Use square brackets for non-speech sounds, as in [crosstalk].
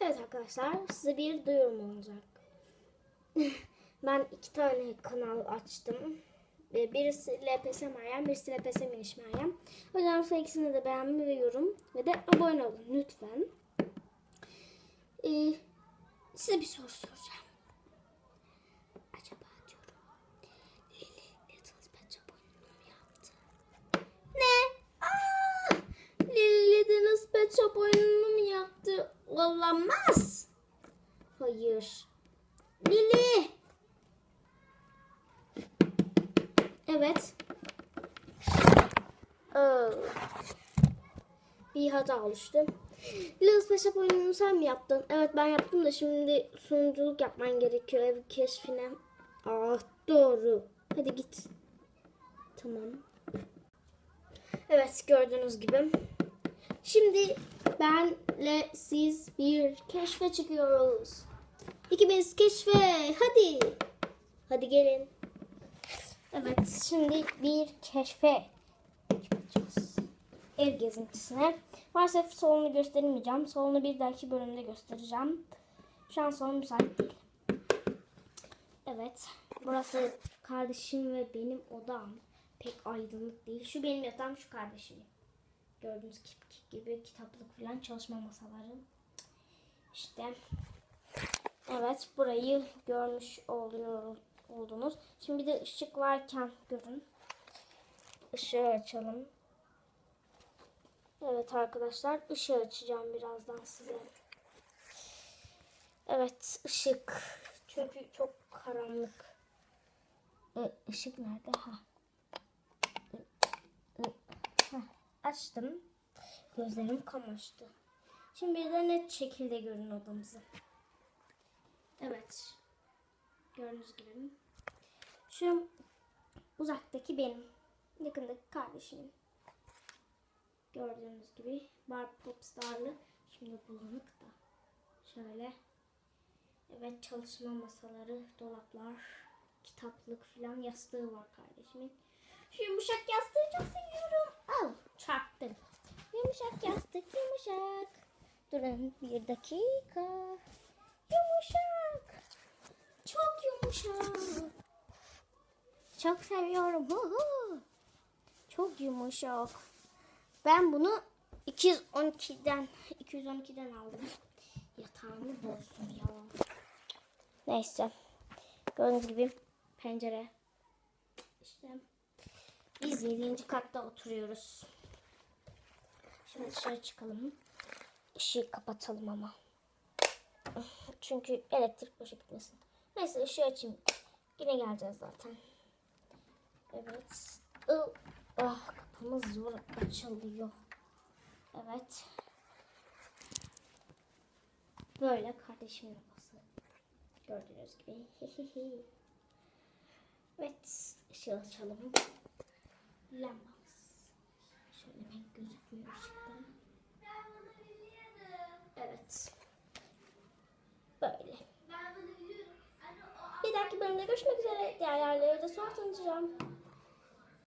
Evet arkadaşlar size bir duyurum olacak. [laughs] ben iki tane kanal açtım. Ve Birisi LPS Meryem, birisi LPS Miniş Meryem. O yüzden lütfen ikisini de beğenmeyi ve yorum ve de abone olun lütfen. Ee, size bir soru soracağım. Acaba diyorum Lili Little Pet Shop oyununu yaptı? Ne? Aa! Lili Little Pet Shop? Olamaz. Hayır. Lili. Evet. Bir hata oluştu. Pet Shop oyununu sen mi yaptın? Evet ben yaptım da şimdi sunuculuk yapman gerekiyor ev keşfine. Ah doğru. Hadi git. Tamam. Evet gördüğünüz gibi. Şimdi benle siz bir keşfe çıkıyoruz. İkimiz keşfe. Hadi. Hadi gelin. Evet şimdi bir keşfe çıkacağız. Ev gezintisine. Maalesef salonu gösteremeyeceğim. Salonu bir dahaki bölümde göstereceğim. Şu an salon müsait değil. Evet. Burası kardeşim ve benim odam. Pek aydınlık değil. Şu benim yatağım, şu kardeşimin. Gördüğünüz gibi kitaplık falan çalışma masaları. İşte. Evet burayı görmüş oluyor, oldunuz. Şimdi bir de ışık varken görün. Işığı açalım. Evet arkadaşlar ışığı açacağım birazdan size. Evet ışık. Çünkü çok karanlık. Işık nerede? Ha. Açtım. Gözlerim kamaştı. Şimdi bir de net şekilde görün odamızı. Evet. Gördüğünüz gibi. Şu uzaktaki benim. Yakındaki kardeşimin. Gördüğünüz gibi Bar Popstar'lı. Şimdi bulanık da. Şöyle. Evet çalışma masaları, dolaplar, kitaplık falan yastığı var kardeşimin. Şu yumuşak yastığı çok seviyorum. Al çarptım. Yumuşak yastık yumuşak. Durun bir dakika. Yumuşak. Çok yumuşak. Çok seviyorum. Çok yumuşak. Ben bunu 212'den 212'den aldım. Yatağımı bozdum ya. Neyse. Gördüğünüz gibi pencere. İşte biz 7. katta oturuyoruz. Şimdi dışarı çıkalım. Işığı kapatalım ama. Çünkü elektrik boşa gitmesin. Neyse ışığı açayım. Yine geleceğiz zaten. Evet. Iı, Ah kapımız zor açılıyor. Evet. Böyle kardeşimin odası. Gördüğünüz gibi. [laughs] evet. ışığı açalım. Lambamız. Şöyle pek gözükmüyor ışıktan. Evet. Böyle. Bir dahaki bölümde görüşmek üzere. Diğer yerleri de sonra tanıtacağım.